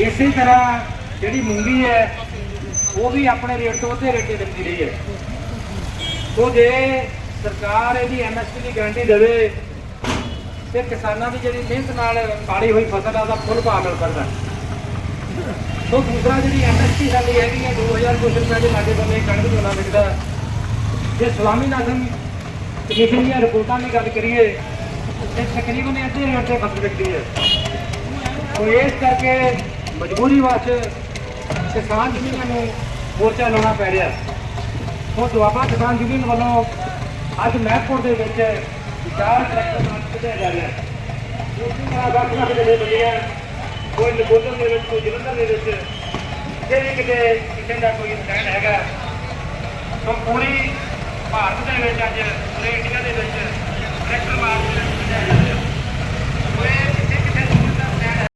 ਇਸੇ ਤਰ੍ਹਾਂ ਜਿਹੜੀ ਮੂੰਗੀ ਹੈ, ਉਹ ਵੀ ਆਪਣੇ ਰੇਟ ਤੋਂ ਉੱਤੇ ਰੇਟ ਤੇ ਦਿੰਦੀ ਰਹੀ ਹੈ। ਸੋ ਜੇ ਸਰਕਾਰ ਇਹਦੀ ਐਮਐਸਪੀ ਦੀ ਗਾਰੰਟੀ ਦੇਵੇ, ਤੇ ਕਿਸਾਨਾਂ ਦੀ ਜਿਹੜੀ ਮਿਹਨਤ ਨਾਲ ਪਾਲੀ ਹੋਈ ਫਸਲ ਆ ਦਾ ਫੁੱਲ ਭਾਅ ਮਿਲ ਸਕਦਾ। ਸੋ ਦੂਸਰਾ ਜਿਹੜੀ ਐਮਐਸਪੀ ਸਾਡੀ ਹੈਗੀ ਹੈ 2000 ਕੁਛ ਰੁਪਏ ਦੇ ਲਾਗੇ ਬੰਦੇ ਕਣਕ ਝੋਨਾ ਵਿਕਦਾ ਜੇ ਸਵਾਮੀਨਾਥਨ ਕਮਿਸ਼ਨ ਦੀਆਂ ਰਿਪੋਰਟਾਂ ਦੀ ਗੱਲ ਕਰੀਏ ਤੇ ਤਕਰੀਬਨ ਅੱਧੇ ਰੇਟ ਤੇ ਫਸਲ ਵਿਕਦੀ ਹੈ। ਸੋ ਇਸ ਕਰਕੇ ਮਜਬੂਰੀ ਵਾਸਤੇ ਕਿਸਾਨ ਯੂਨੀਅਨ ਨੂੰ ਮੋਰਚਾ ਲਾਉਣਾ ਪੈ ਰਿਹਾ। ਸੋ ਦੁਆਬਾ ਕਿਸਾਨ ਯੂਨੀਅਨ ਵੱਲੋਂ ਅੱਜ ਮਹਿਕਪੁਰ ਦੇ ਵਿੱਚ ਵਿਚਾਰ ਕੱਢਿਆ ਜਾ ਰਿਹਾ ਹੈ। ਉਸੇ ਤਰ੍ਹਾਂ ਵੱਖ ਵੱਖ ਜਿਹੜੇ ਬੰਦੀਆਂ ਕੋਈ ਨਗੋਦਰ ਦੇ ਵਿੱਚ, ਕੋਈ ਜਲੰਧਰ ਦੇ ਵਿੱਚ ਜਿਹੜੇ ਕਿਤੇ ਕਿਸੇ ਦਾ ਕੋਈ ਸਟੈਂਡ ਹੈਗਾ। ਸੋ ਪੂਰੀ ਭਾਰਤ ਦੇ ਵਿੱਚ ਅੱਜ ਪੂਰੇ ਇੰਡੀਆ ਦੇ